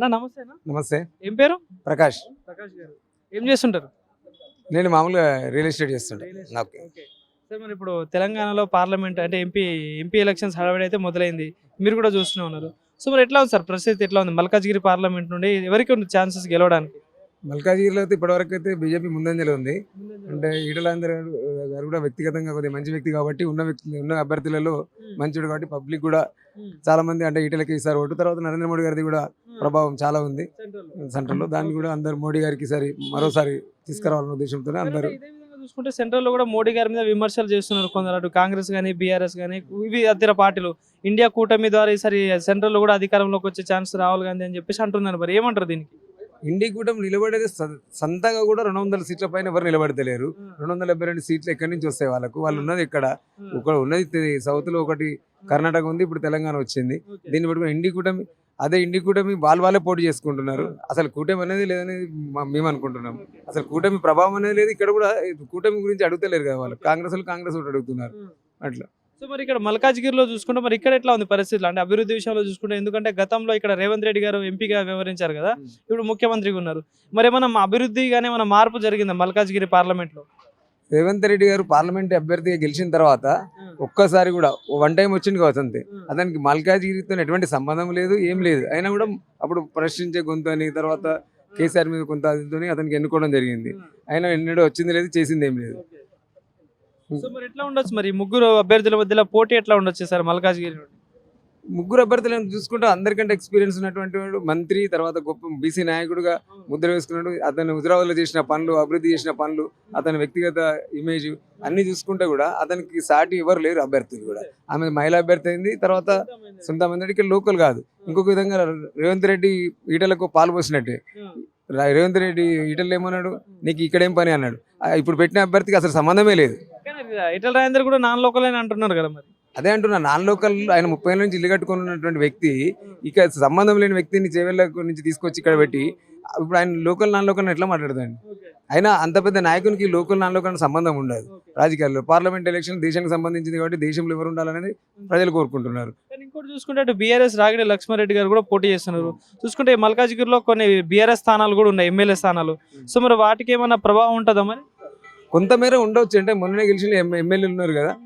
అన్న నమస్తే నమస్తే. ఏం పేరు? ప్రకాష్. ప్రకాష్ గారు. ఏం చేస్తుంటారు? నేను మామూలుగా రియల్ ఎస్టేట్ నాకు ఓకే. సార్ మరి ఇప్పుడు తెలంగాణలో పార్లమెంట్ అంటే ఎంపీ ఎంపీ ఎలక్షన్స్ హడావిడి అయితే మొదలైంది. మీరు కూడా చూస్తూనే ఉన్నారు. సో మరి ఎట్లా ఉంది సార్? పరిస్థితి ఎట్లా ఉంది? మల్కాజ్గిరి పార్లమెంట్ నుండి ఎవరికి ఉంది ఛాన్సెస్ గెలవడానికి? మల్కాజ్గిరిలో అయితే ఇప్పటివరకు అయితే బీజేపీ ముందంజలో ఉంది. అంటే ఈటలందరూ గారు కూడా వ్యక్తిగతంగా కొద్దిగా మంచి వ్యక్తి కాబట్టి ఉన్న వ్యక్తి ఉన్న అభ్యర్థులలో మంచిడు కాబట్టి పబ్లిక్ కూడా చాలా మంది అంటే ఈటలకి ఇస్తారు ఓటు తర్వాత నరేంద్ర మోడీ గారిది కూడా ప్రభావం చాలా ఉంది. సెంట్రల్లో దాన్ని కూడా అందరు మోడీ గారికి సరి మరోసారి తీసుకురావాలనే ఉద్దేశంతో అందరూ చూసుకుంటే సెంట్రల్లో కూడా మోడీ గారి మీద విమర్శలు చేస్తున్నారు కొందరు. అటు కాంగ్రెస్ కానీ బీఆర్ఎస్ కానీ ఇవి ఇతర పార్టీలు. ఇండియా కూటమి ద్వారా ఈసారి సెంట్రల్లో కూడా అధికారంలోకి వచ్చే ఛాన్స్ రాహుల్ గాంధీ అని చెప్పేసి అంటున్నారు మరి. ఏమంటారు దీనికి? ఇండి కూటమి నిలబడేది సొంతగా కూడా రెండు వందల సీట్ల పైన ఎవరు నిలబడతలేరు. రెండు వందల డెబ్బై రెండు సీట్లు ఎక్కడి నుంచి వస్తాయి వాళ్ళకు? వాళ్ళు ఉన్నది ఇక్కడ. ఒక ఉన్నది తె- సౌత్లో ఒకటి కర్ణాటక ఉంది ఇప్పుడు తెలంగాణ వచ్చింది. దీన్ని పట్టుకుని ఇండి కూటమి అదే ఇండి కూటమి వాళ్ళు వాళ్ళే పోటీ చేసుకుంటున్నారు. అసలు కూటమి అనేది లేదనేది మ- మేము అనుకుంటున్నాం. అసలు కూటమి ప్రభావం అనేది లేదు ఇక్కడ కూడా కూటమి గురించి అడుగుతలేరు కదా వాళ్ళు. కాంగ్రెస్ వాళ్ళు కాంగ్రెస్ ఒకటి అడుగుతున్నారు. అట్లా. సో మరి ఇక్కడ మల్కాజ్గిరిలో చూసుకుంటే మరి ఇక్కడ ఎట్లా ఉంది పరిస్థితులు? అంటే అభివృద్ధి విషయంలో చూసుకుంటే ఎందుకంటే గతంలో ఇక్కడ రేవంత్ రెడ్డి గారు ఎంపీగా వ్యవహరించారు కదా. ఇప్పుడు ముఖ్యమంత్రిగా ఉన్నారు. మరి ఏమైనా అభివృద్ధి కానీ ఏమైనా మార్పు జరిగిందా మల్కాజ్గిరి పార్లమెంట్లో రేవంత్ రెడ్డి గారు పార్లమెంట్ అభ్యర్థిగా గెలిచిన తర్వాత ఒక్కసారి కూడా వన్ టైం వచ్చింది కావచ్చు అంతే. అతనికి మల్కాజ్గిరితో ఎటువంటి సంబంధం లేదు ఏం లేదు. అయినా కూడా అప్పుడు ప్రశ్నించే గొంతు అని తర్వాత కేసీఆర్ మీద కొంత అతనికి ఎన్నుకోవడం జరిగింది. అయినా ఎన్నడూ వచ్చింది లేదు చేసింది ఏం లేదు. సో మరి ఎట్లా ఉండొచ్చు మరి? ముగ్గురు అభ్యర్థుల మధ్యలో పోటీ ఎట్లా ఉండొచ్చు సార్ మల్కాజ్గిరి నుండి? ముగ్గురు అభ్యర్థులను చూసుకుంటే అందరికంటే ఎక్స్పీరియన్స్ ఉన్నటువంటి వాడు మంత్రి తర్వాత గొప్ప బీసీ నాయకుడుగా ముద్ర వేసుకున్నాడు. అతను హుజరాబాద్లో చేసిన పనులు అభివృద్ధి చేసిన పనులు అతని వ్యక్తిగత ఇమేజ్ అన్ని చూసుకుంటే కూడా అతనికి సాటి ఎవరు లేరు అభ్యర్థులు కూడా. ఆమె మహిళా అభ్యర్థి అయింది తర్వాత సొంత మంది లోకల్ కాదు. ఇంకొక విధంగా రేవంత్ రెడ్డి ఈటలకు పాలు పోసినట్టే. రా- రేవంత్ రెడ్డి ఈటలు ఏమన్నాడు? నీకు ఇక్కడేం పని అన్నాడు. ఇప్పుడు పెట్టిన అభ్యర్థికి అసలు సంబంధమే లేదు. ఇటల రాజేందర్ కూడా నాన్ లోకల్ అని అంటున్నారు కదా మరి. అదే అంటున్నా నాన్ లోకల్ ఆయన ముప్పై నుంచి ఇల్లు కట్టుకొని ఉన్నటువంటి వ్యక్తి ఇక సంబంధం లేని వ్యక్తిని చేవెళ్ళ నుంచి తీసుకొచ్చి ఇక్కడ పెట్టి ఇప్పుడు ఆయన లోకల్ నాన్ లోకల్ ఎట్లా మాట్లాడతాడు? అయినా అంత పెద్ద నాయకునికి లోకల్ నాన్ లోకల్ సంబంధం ఉండదు. రాజకీయాల్లో పార్లమెంట్ ఎలక్షన్ దేశానికి సంబంధించింది కాబట్టి దేశంలో ఎవరు ఉండాలనేది ప్రజలు కోరుకుంటున్నారు. ఇంకోటి చూసుకుంటే అటు బీఆర్ఎస్ రాగిడి లక్ష్మారెడ్డి గారు కూడా పోటీ చేస్తున్నారు. చూసుకుంటే మల్కాజ్గిరిలో కొన్ని బీఆర్ఎస్ స్థానాలు కూడా ఉన్నాయి ఎమ్మెల్యే స్థానాలు. సో మరి వాటికి ఏమైనా ప్రభావం ఉంటుందా మరి? కొంతమేర ఉండొచ్చు. అంటే మొన్ననే గెలిచిన ఎమ్- ఎమ్మెల్యేలు ఉన్నారు కదా.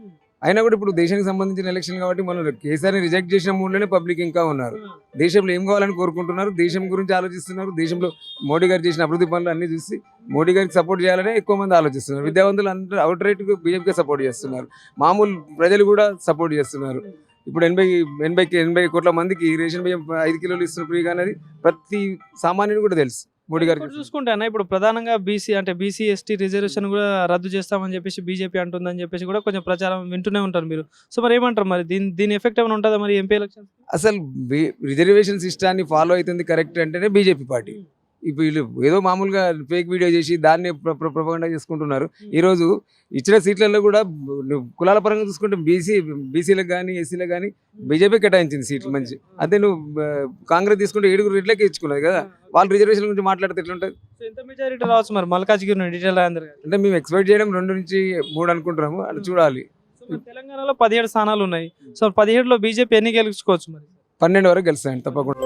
అయినా కూడా ఇప్పుడు దేశానికి సంబంధించిన ఎలక్షన్ కాబట్టి మనం కేసీఆర్ని రిజెక్ట్ చేసిన మూడులోనే పబ్లిక్ ఇంకా ఉన్నారు. దేశంలో ఏం కావాలని కోరుకుంటున్నారు? దేశం గురించి ఆలోచిస్తున్నారు. దేశంలో మోడీ గారు చేసిన అభివృద్ధి పనులు అన్ని చూసి మోడీ గారికి సపోర్ట్ చేయాలని ఎక్కువ మంది ఆలోచిస్తున్నారు. విద్యావంతులు అందరూ అవుట్ రైట్ బీజేపీకి సపోర్ట్ చేస్తున్నారు. మామూలు ప్రజలు కూడా సపోర్ట్ చేస్తున్నారు. ఇప్పుడు ఎనభై ఎనభై ఎనభై కోట్ల మందికి రేషన్ బియ్యం ఐదు కిలోలు ఇస్తున్న ఫ్రీగా అనేది ప్రతి సామాన్యుడు కూడా తెలుసు. మోడీ ఇప్పుడు చూసుకుంటే అన్న ఇప్పుడు ప్రధానంగా బీసీ అంటే బీసీ ఎస్టీ రిజర్వేషన్ కూడా రద్దు చేస్తామని చెప్పేసి బీజేపీ అంటుందని చెప్పేసి కూడా కొంచెం ప్రచారం వింటూనే ఉంటారు మీరు. సో మరి ఏమంటారు మరి? దీని దీని ఎఫెక్ట్ ఏమైనా ఉంటుందా మరి ఎంపీ ఎలక్షన్ అసలు రిజర్వేషన్ సిస్టాన్ని ఫాలో అవుతుంది కరెక్ట్ అంటేనే బీజేపీ పార్టీ వీళ్ళు ఏదో మామూలుగా ఫేక్ వీడియో చేసి దాన్ని ప్రపగండా చేసుకుంటున్నారు. ఈరోజు ఇచ్చిన సీట్లలో కూడా కులాల పరంగా చూసుకుంటే బీసీ బీసీలకు కానీ ఎస్సీలకు కానీ బీజేపీ కేటాయించింది సీట్లు మంచి. అదే నువ్వు కాంగ్రెస్ తీసుకుంటే ఏడుగురు రెడ్లకే ఇచ్చుకున్నది కదా. వాళ్ళు రిజర్వేషన్ గురించి మాట్లాడితే ఎట్లుంటుంది? ఎంత మెజారిటీ రావచ్చు మరి? మల్కాజ్గిరి నుండి అంటే మేము ఎక్స్పెక్ట్ చేయడం రెండు నుంచి మూడు అనుకుంటున్నాము. అది చూడాలి. తెలంగాణలో పదిహేడు స్థానాలు ఉన్నాయి. సో పదిహేడులో బీజేపీ ఎన్ని గెలుచుకోవచ్చు మరి? పన్నెండు వరకు గెలుస్తాయండి తప్పకుండా.